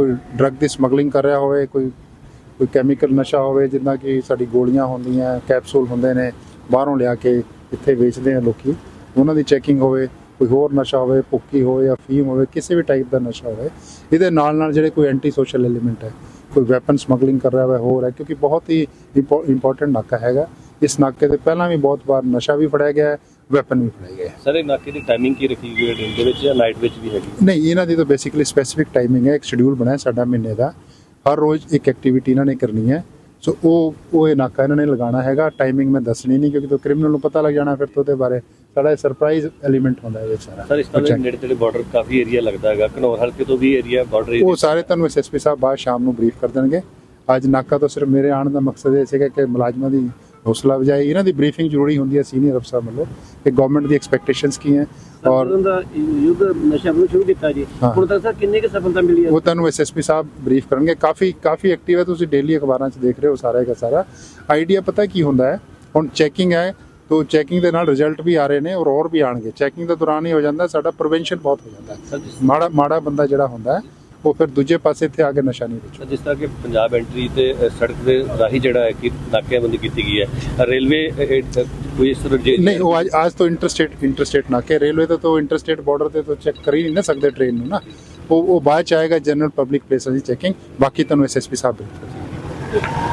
ਕੋਈ ਡਰੱਗ ਦੀ ਸਮਗਲਿੰਗ ਕਰ ਰਿਹਾ ਹੋਵੇ, ਕੋਈ ਕੋਈ ਕੈਮੀਕਲ ਨਸ਼ਾ ਹੋਵੇ, ਜਿੱਦਾਂ ਕਿ ਸਾਡੀ ਗੋਲੀਆਂ ਹੁੰਦੀਆਂ ਕੈਪਸੂਲ ਹੁੰਦੇ ਨੇ, ਬਾਹਰੋਂ ਲਿਆ ਕੇ ਇੱਥੇ ਵੇਚਦੇ ਆ ਲੋਕੀ। ਉਹਨਾਂ ਦੀ ਚੈਕਿੰਗ ਹੋਵੇ, ਕੋਈ ਹੋਰ ਨਸ਼ਾ ਹੋਵੇ, ਭੁੱਕੀ ਹੋਵੇ ਜਾਂ ਫੀਮ ਹੋਵੇ, ਕਿਸੇ ਵੀ ਟਾਈਪ ਦਾ ਨਸ਼ਾ ਹੋਵੇ, ਇਹਦੇ ਨਾਲ ਨਾਲ ਜਿਹੜੇ ਕੋਈ ਐਂਟੀ ਸੋਸ਼ਲ ਐਲੀਮੈਂਟ ਹੈ, ਕੋਈ ਵੈਪਨ ਸਮਗਲਿੰਗ ਕਰ ਰਿਹਾ ਹੋਵੇ ਹੋਰ ਹੈ, ਕਿਉਂਕਿ ਬਹੁਤ ਹੀ ਇੰਪੋਰਟੈਂਟ ਨਾਕਾ ਹੈਗਾ। ਇਸ ਨਾਕੇ ਤੇ ਪਹਿਲਾਂ ਵੀ ਬਹੁਤ ਵਾਰ ਨਸ਼ਾ ਵੀ ਫੜਿਆ ਗਿਆ ਹੈ ਵੈਪਨ ਵੀ ਫੜਿਆ ਗਿਆ ਹੈ। ਸਰ ਇਹ ਨਾਕੇ ਦੀ ਟਾਈਮਿੰਗ ਕੀ ਰੱਖੀ ਗਈ ਹੈ? ਦਿਨ ਦੇ ਵਿੱਚ ਜਾਂ ਨਾਈਟ ਵਿੱਚ ਵੀ ਹੈਗੀ? ਨਹੀਂ ਇਹਨਾਂ ਦੀ ਤਾਂ ਬੇਸਿਕਲੀ ਸਪੈਸੀਫਿਕ ਟਾਈਮਿੰਗ ਹੈ। ਇੱਕ ਸ਼ਡਿਊਲ ਬਣਾਇਆ ਸਾਡਾ ਮਹੀਨੇ ਦਾ। ਹਰ ਰੋਜ਼ ਇੱਕ ਐਕਟੀਵਿਟੀ ਇਹਨਾਂ ਨੇ ਕਰਨੀ ਹੈ। ਸੋ ਉਹ ਉਹ ਇਹ ਨਾਕਾ ਇਹਨਾਂ ਨੇ ਲਗਾਉਣਾ ਹੈਗਾ। ਟਾਈਮਿੰਗ ਮੈਂ ਦੱਸਣੀ ਨਹੀਂ ਕਿਉਂਕਿ ਤਾਂ ਕ੍ਰਿਮੀਨਲ ਨੂੰ ਪਤਾ ਲੱਗ ਜਾਣਾ ਫਿਰ ਤੋਂ ਉਹਦੇ ਬਾਰੇ। ਸਾਡਾ ਸਰਪ੍ਰਾਈਜ਼ ਐਲੀਮੈਂਟ ਹੁੰਦਾ ਹੈ ਇਹ ਸਾਰਾ। ਸਰ ਇਸ ਤਰ੍ਹਾਂ ਨੇੜੇ ਤੇੜੇ ਬਾਰਡਰ ਕਾਫੀ ਏਰੀਆ ਲੱਗਦਾ ਹੈਗਾ। ਘਨੌਰ ਹਲਕੇ ਤੋਂ ਵੀ ਏਰੀਆ ਬਾਰਡਰ ਉਹ ਸਾਰੇ ਤੁਹਾਨੂੰ ਐਸਐਸਪੀ ਸਾਹਿਬ ਬਾਅਦ ਸ਼ਾਮ ਨੂੰ ਬਰੀਫ ਕਰ ਦੇਣਗੇ। ਅੱਜ ਨਾਕਾ ਤੋਂ ਸਿਰਫ ਮੇਰੇ ਆਉਣ ਦਾ ਮਕਸਦ ਇਹ ਸੀਗਾ ਕਿ ਮੁਲਾਜ਼ਮਾਂ ਦੀ ਹੌਸਲਾ ਅਫਜ਼ਾਈ ਇਹਨਾਂ ਦੀ ਬਰੀਫਿੰਗ ਜ਼ਰੂਰੀ ਹੁੰਦੀ ਹੈ ਸੀਨੀਅਰ ਅਫਸਰ ਵੱਲੋਂ ਕਿ ਗਵਰਨਮੈਂਟ ਦੀ ਐਕਸਪੈਕਟੇਸ਼ਨਸ ਕੀ ਹੈ ਔਰ ਯੁੱਧ ਨਸ਼ਾ ਨੂੰ ਸ਼ੁਰੂ ਕੀਤਾ ਜੀ। ਹੁਣ ਤੱਕ ਸਰ ਕਿੰਨੇ ਕੁ ਸਫਲਤਾ ਮਿਲੀ ਹੈ? ਉਹ ਤੁਹਾਨੂੰ ਐਸਐਸਪੀ ਸਾਹਿਬ ਬਰੀਫ ਕਰਨਗੇ। ਕਾਫੀ ਕਾਫੀ ਐਕਟਿਵ ਹੈ ਤੁਸੀਂ ਡੇਲੀ ਅਖਬਾਰਾਂ 'ਚ ਦੇਖ ਰਹੇ ਹੋ ਸਾਰਾ ਦਾ ਸਾਰਾ। ਆਈਡੀਆ ਪਤਾ ਕੀ ਹੁੰਦਾ ਹੈ? ਹੁਣ ਚੈਕਿੰਗ ਹੈ ਤੋਂ ਚੈਕਿੰਗ ਦੇ ਨਾਲ ਰਿਜ਼ਲਟ ਵੀ ਆ ਰਹੇ ਨੇ ਔਰ ਹੋਰ ਵੀ ਆਣਗੇ ਚੈਕਿੰਗ ਦੇ ਦੌਰਾਨ ਹੀ ਹੋ ਜਾਂਦਾ ਸਾਡਾ ਪ੍ਰੀਵੈਂਸ਼ਨ ਬਹੁਤ ਹੋ ਜਾਂਦਾ ਮਾੜਾ ਮਾੜਾ ਬੰਦਾ ਜਿਹੜਾ ਹੁੰਦਾ ਹੈ ਉਹ ਫਿਰ ਦੂਜੇ ਪਾਸੇ ਇੱਥੇ ਆ ਕੇ ਨਸ਼ਾ ਨਹੀਂ ਵੇਚੂ। ਜਿਸ ਤਰ੍ਹਾਂ ਕਿ ਪੰਜਾਬ ਐਂਟਰੀ ਤੇ ਸੜਕ ਦੇ ਰਾਹੀਂ ਜਿਹੜਾ ਹੈ ਕਿ ਨਾਕੇਬੰਦੀ ਕੀਤੀ ਗਈ ਹੈ। ਰੇਲਵੇ ਕੋਈ ਇਸ ਤਰ੍ਹਾਂ ਜੇ- ਨਹੀਂ ਉਹ ਅੱਜ ਅੱਜ ਤੋਂ ਇੰਟਰਸਟੇਟ ਇੰਟਰਸਟੇਟ ਨਾ ਕਿ ਰੇਲਵੇ ਤੋਂ ਤਾਂ ਇੰਟਰਸਟੇਟ ਬਾਰਡਰ ਤੇ ਤਾਂ ਚੈੱਕ ਕਰ ਹੀ ਨਹੀਂ ਨਾ ਸਕਦੇ ਟ੍ਰੇਨ ਨੂੰ ਨਾ। ਉਹ ਉਹ ਬਾਅਦ ਚ ਆਏਗਾ ਜਨਰਲ ਪਬਲਿਕ ਪਲੇਸਾਂ ਦੀ ਚੈਕਿੰਗ ਬਾਕੀ ਤੁਹਾਨੂੰ ਐਸਐਸਪੀ ਸਾਹਿਬ ਕਰਨਗੇ